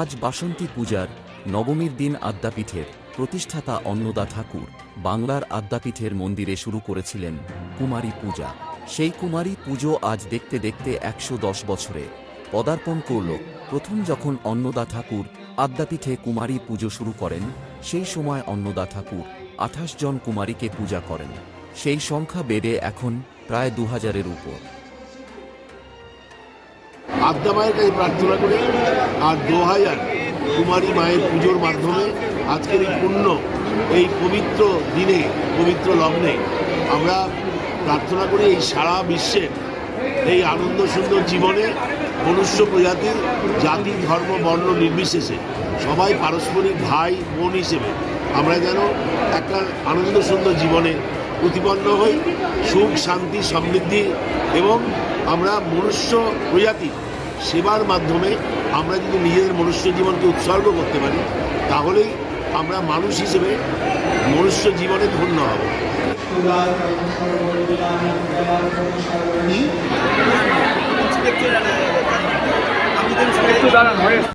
আজ বাসন্তী পূজার নবমীর দিন আদ্যাপীঠের প্রতিষ্ঠাতা অন্নদা ঠাকুর বাংলার আদ্যাপীঠের মন্দিরে শুরু করেছিলেন কুমারী পূজা। সেই কুমারী পুজো আজ দেখতে দেখতে একশো দশ বছরে পদার্পণ করল। প্রথম যখন অন্নদা ঠাকুর আদ্যাপীঠে কুমারী পুজো শুরু করেন, সেই সময় অন্নদা ঠাকুর আঠাশ জন কুমারীকে পূজা করেন। সেই সংখ্যা বেড়ে এখন প্রায় দু হাজারের উপর। আদ্যা মায়ের কাছে প্রার্থনা করি। আর দু হাজার কুমারী মায়ের পুজোর মাধ্যমে আজকের এই পুণ্য, এই পবিত্র দিনে, পবিত্র লগ্নে আমরা প্রার্থনা করি এই সারা বিশ্বের এই আনন্দ সুন্দর জীবনে মনুষ্য প্রজাতির জাতি, ধর্ম, বর্ণ নির্বিশেষে সবাই পারস্পরিক ভাই, বোন হিসেবে আমরা যেন একটা আনন্দ সুন্দর জীবনে প্রতিপন্ন হই। সুখ, শান্তি, সমৃদ্ধি এবং আমরা মনুষ্য প্রজাতি সেবার মাধ্যমে আমরা যদি নিজেদের মনুষ্য জীবনকে উৎসর্গ করতে পারি তাহলেই আমরা মানুষ হিসেবে মনুষ্য জীবনে ধন্য হব। দাঁড়ান